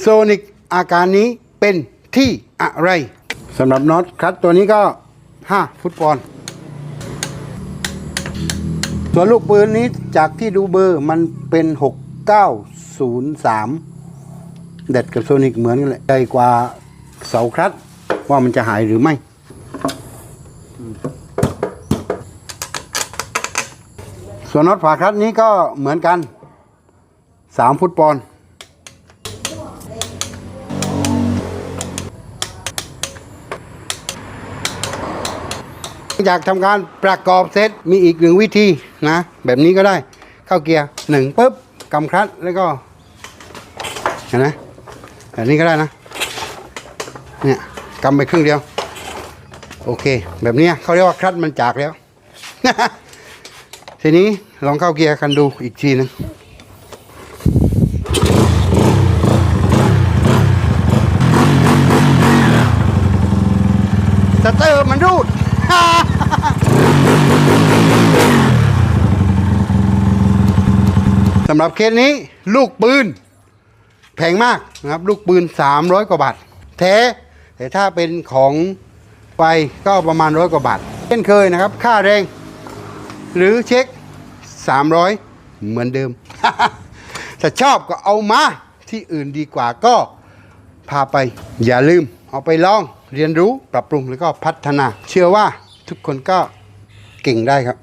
โซนิกอาการนี้เป็นที่อะไรสำหรับน็อตคัดตัวนี้ก็ 5 ฟุตบอลส่วนลูกปืนนี้จากที่ดูเบอร์มันเป็น 6903 เด็ดกับโซนิกเหมือนกันเลยใหญ่กว่าเสาครัดว่ามันจะหายหรือไม่ ส่วนน็อตฝาครัดนี้ก็เหมือนกัน 3 ฟุตบอล อยากทำการประกอบเซตมีอีกหนึ่งวิธีนะ แบบนี้ก็ได้เข้าเกียร์หนึ่งปุ๊บกำคลัตช์แล้วก็เห็นไหมแบบนี้ก็ได้นะเนี่ยกำไปครึ่งเดียว โอเค แบบนี้เขาเรียกว่าคลัตช์มันจากแล้ว ทีนี้ลองเข้าเกียร์กันดูอีกทีหนึงสเตอร์มันรูดำหรับเคสนี้ลูกปืน แพงมากนะครับ ลูกปืน 300 กว่าบาทแท้แต่ถ้าเป็นของไปก็ประมาณร้อยกว่าบาทเช่นเคยนะครับ ค่าแรง หรือเช็ค 300 เหมือนเดิม ถ้าชอบก็เอามาที่อื่นดีกว่าก็พาไป อย่าลืม เอาไปลองเรียนรู้ปรับปรุงแล้วก็พัฒนา เชื่อว่าทุกคนก็เก่งได้ครับ